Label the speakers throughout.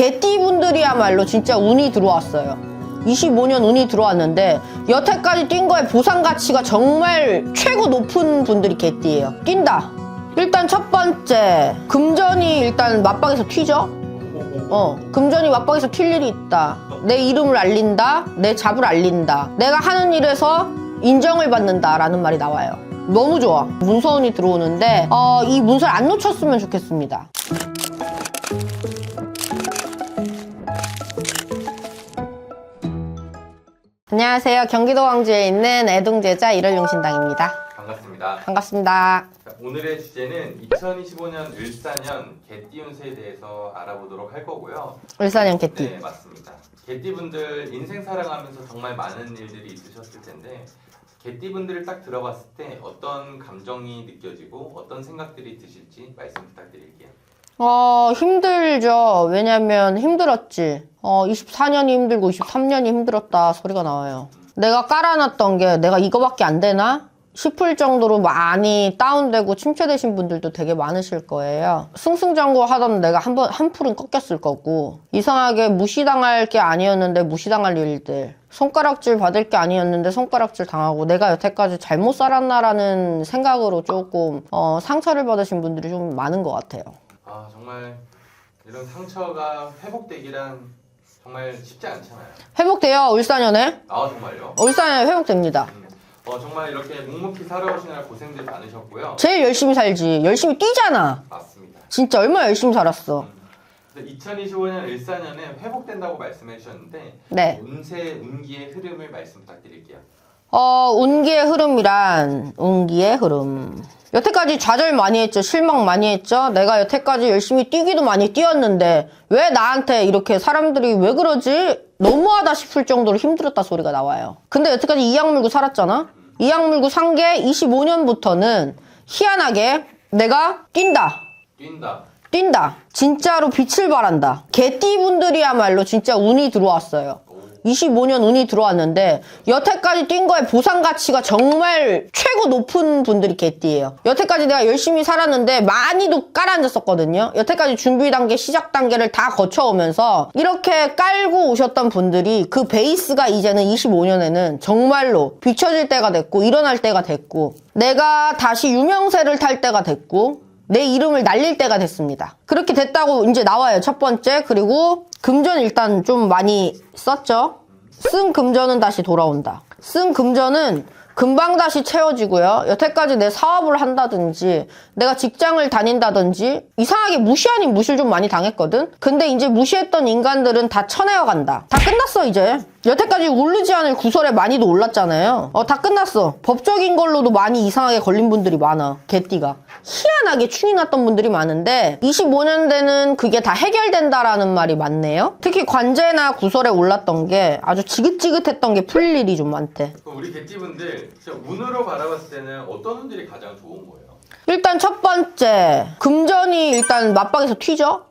Speaker 1: 개띠분들이야말로 진짜 운이 들어왔어요. 25년 운이 들어왔는데 여태까지 뛴 거의 보상 가치가 정말 최고 높은 분들이 개띠예요. 뛴다. 일단 첫 번째 금전이 일단 맞박에서 튀죠. 어, 금전이 맞박에서 튈 일이 있다. 내 이름을 알린다. 내 잡을 알린다. 내가 하는 일에서 인정을 받는다라는 말이 나와요. 너무 좋아. 문서운이 들어오는데 어, 이 문서를 안 놓쳤으면 좋겠습니다. 안녕하세요. 경기도 광주에 있는 애동제자 일월용신당입니다.
Speaker 2: 반갑습니다.
Speaker 1: 반갑습니다.
Speaker 2: 자, 오늘의 주제는 2025년 을사년 개띠 운세에 대해서 알아보도록 할 거고요.
Speaker 1: 울산형 개띠.
Speaker 2: 네, 맞습니다. 개띠분들 인생 살아가면서 정말 많은 일들이 있으셨을 텐데 개띠분들을 딱 들어봤을 때 어떤 감정이 느껴지고 어떤 생각들이 드실지 말씀 부탁드릴게요.
Speaker 1: 어, 힘들죠. 왜냐면 힘들었지. 어, 24년이 힘들고 23년이 힘들었다 소리가 나와요. 내가 깔아놨던 게 내가 이거밖에 안 되나? 싶을 정도로 많이 다운되고 침체되신 분들도 되게 많으실 거예요. 승승장구 하던 내가 한 번, 한 풀은 꺾였을 거고, 이상하게 무시당할 게 아니었는데 무시당할 일들, 손가락질 받을 게 아니었는데 손가락질 당하고, 내가 여태까지 잘못 살았나라는 생각으로 조금, 어, 상처를 받으신 분들이 좀 많은 것 같아요.
Speaker 2: 아 정말 이런 상처가 회복되기란 정말 쉽지 않잖아요.
Speaker 1: 회복돼요, 울산연에.
Speaker 2: 아 정말요?
Speaker 1: 울산에 회복됩니다.
Speaker 2: 음, 어 정말 이렇게 묵묵히 살아오시느라 고생들 많으셨고요.
Speaker 1: 제일 열심히 살지. 열심히 뛰잖아.
Speaker 2: 맞습니다.
Speaker 1: 진짜 얼마나 열심히 살았어.
Speaker 2: 그래서 2025년 일사년에 회복된다고 말씀해 주셨는데
Speaker 1: 네.
Speaker 2: 운세 운기의 흐름을 말씀 부탁드릴게요.
Speaker 1: 어, 운기의 흐름이란, 운기의 흐름. 여태까지 좌절 많이 했죠. 실망 많이 했죠. 내가 여태까지 열심히 뛰기도 많이 뛰었는데, 왜 나한테 이렇게 사람들이 왜 그러지? 너무하다 싶을 정도로 힘들었다 소리가 나와요. 근데 여태까지 이악 물고 살았잖아? 이악 물고 산 게 25년부터는 희한하게 내가 뛴다.
Speaker 2: 뛴다.
Speaker 1: 뛴다. 진짜로 빛을 발한다. 개띠분들이야말로 진짜 운이 들어왔어요. 25년 운이 들어왔는데 여태까지 뛴 거의 보상 가치가 정말 최고 높은 분들이 개띠예요. 여태까지 내가 열심히 살았는데 많이도 깔아앉았었거든요. 여태까지 준비 단계, 시작 단계를 다 거쳐오면서 이렇게 깔고 오셨던 분들이 그 베이스가 이제는 25년에는 정말로 비춰질 때가 됐고 일어날 때가 됐고 내가 다시 유명세를 탈 때가 됐고 내 이름을 날릴 때가 됐습니다. 그렇게 됐다고 이제 나와요. 첫 번째. 그리고 금전 일단 좀 많이 썼죠. 쓴 금전은 다시 돌아온다. 쓴 금전은 금방 다시 채워지고요. 여태까지 내 사업을 한다든지, 내가 직장을 다닌다든지, 이상하게 무시 아닌 무시를 좀 많이 당했거든? 근데 이제 무시했던 인간들은 다 쳐내어 간다. 다 끝났어, 이제. 여태까지 않을 구설에 많이도 올랐잖아요. 어, 다 끝났어. 법적인 걸로도 많이 이상하게 걸린 분들이 많아. 개띠가. 희한하게 충이 났던 분들이 많은데 25년 되는 그게 다 해결된다라는 말이 많네요. 특히 관제나 구설에 올랐던 게 아주 지긋지긋했던 게 풀릴 일이 좀 많대.
Speaker 2: 그럼 우리 개띠분들 진짜 운으로 바라봤을 때는 어떤 운들이 가장 좋은 거예요?
Speaker 1: 일단 첫 번째 금전이 일단 맞박에서 튀죠.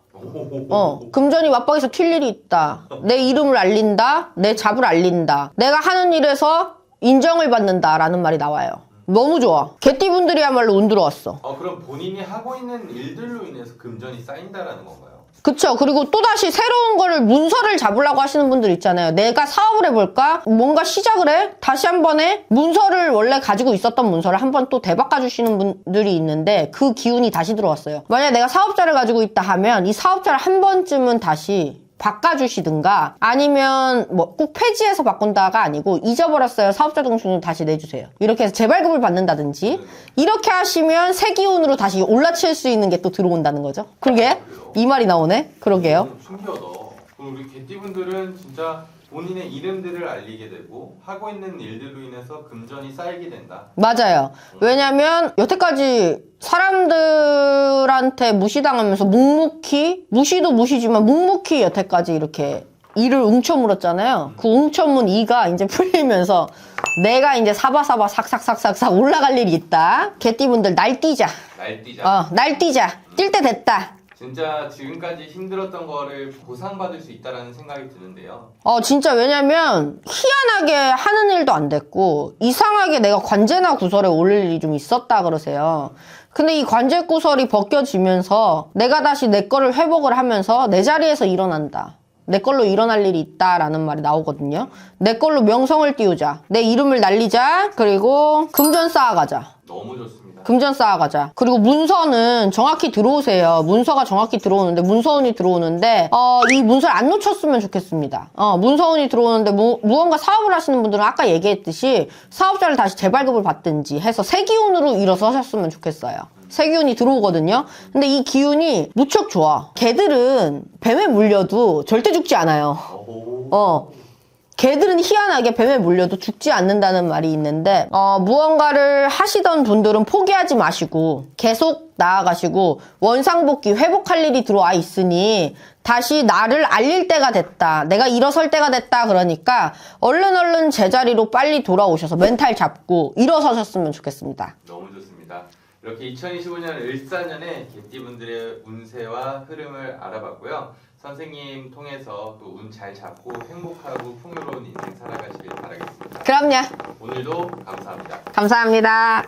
Speaker 1: 어, 금전이 맞박에서 튈 일이 있다. 내 이름을 알린다. 내 잡을 알린다. 내가 하는 일에서 인정을 받는다라는 말이 나와요. 너무 좋아. 개띠분들이야말로 운 들어왔어.
Speaker 2: 어 그럼 본인이 하고 있는 일들로 인해서 금전이 쌓인다라는 건가요?
Speaker 1: 그쵸. 그리고 또다시 새로운 거를 문서를 잡으려고 하시는 분들 있잖아요. 내가 사업을 해볼까? 뭔가 시작을 해? 다시 한 번에 문서를 원래 가지고 있었던 문서를 한 번 또 대바꿔주시는 분들이 있는데 그 기운이 다시 들어왔어요. 만약에 내가 사업자를 가지고 있다 하면 이 사업자를 한 번쯤은 다시 바꿔주시든가 아니면 뭐 꼭 폐지해서 바꾼다가 아니고 잊어버렸어요. 사업자 등록증을 다시 내주세요. 이렇게 해서 재발급을 받는다든지 이렇게 하시면 새 기운으로 다시 올라칠 수 있는 게 또 들어온다는 거죠? 그러게. 이 말이 나오네. 그러게요.
Speaker 2: 음, 신기하다. 그럼 우리 개띠분들은 진짜 본인의 이름들을 알리게 되고 하고 있는 일들로 인해서 금전이 쌓이게 된다.
Speaker 1: 맞아요. 왜냐면 여태까지 사람들 한테 무시당하면서 묵묵히 무시도 무시지만 묵묵히 여태까지 이렇게 이를 웅쳐물었잖아요 그 웅쳐문 이가 이제 풀리면서 내가 이제 사바사바 삭삭삭삭삭 올라갈 일이 있다 개띠분들 날뛰자
Speaker 2: 날뛰자.
Speaker 1: 어, 날뛰자. 뛸 때 됐다.
Speaker 2: 진짜 지금까지 힘들었던 거를 보상받을 수 있다라는 생각이 드는데요.
Speaker 1: 어, 진짜 왜냐면 희한하게 하는 일도 안 됐고 이상하게 내가 관제나 구설에 올릴 일이 좀 있었다 그러세요. 근데 이 관제 구설이 벗겨지면서 내가 다시 내 거를 회복을 하면서 내 자리에서 일어난다. 내 걸로 일어날 일이 있다라는 말이 나오거든요. 내 걸로 명성을 띄우자. 내 이름을 날리자. 그리고 금전 쌓아가자.
Speaker 2: 너무 좋습니다.
Speaker 1: 금전 쌓아가자. 그리고 문서는 정확히 들어오세요. 문서가 정확히 들어오는데, 문서운이 들어오는데, 어, 이 문서를 안 놓쳤으면 좋겠습니다. 어, 문서운이 들어오는데, 무, 무언가 사업을 하시는 분들은 아까 얘기했듯이 사업자를 다시 재발급을 받든지 해서 새 기운으로 일어서셨으면 좋겠어요. 새 기운이 들어오거든요. 근데 이 기운이 무척 좋아. 개들은 뱀에 물려도 절대 죽지 않아요.
Speaker 2: 오.
Speaker 1: 어. 개들은 희한하게 뱀에 물려도 죽지 않는다는 말이 있는데 어, 무언가를 하시던 분들은 포기하지 마시고 계속 나아가시고 원상복귀 회복할 일이 들어와 있으니 다시 나를 알릴 때가 됐다. 내가 일어설 때가 됐다. 그러니까 얼른 얼른 제자리로 빨리 돌아오셔서 멘탈 잡고 일어서셨으면
Speaker 2: 좋겠습니다. 이렇게 2025년 을사년에 개띠분들의 운세와 흐름을 알아봤고요. 선생님 통해서 또 운 잘 잡고 행복하고 풍요로운 인생 살아가시길 바라겠습니다.
Speaker 1: 그럼요.
Speaker 2: 오늘도 감사합니다.
Speaker 1: 감사합니다.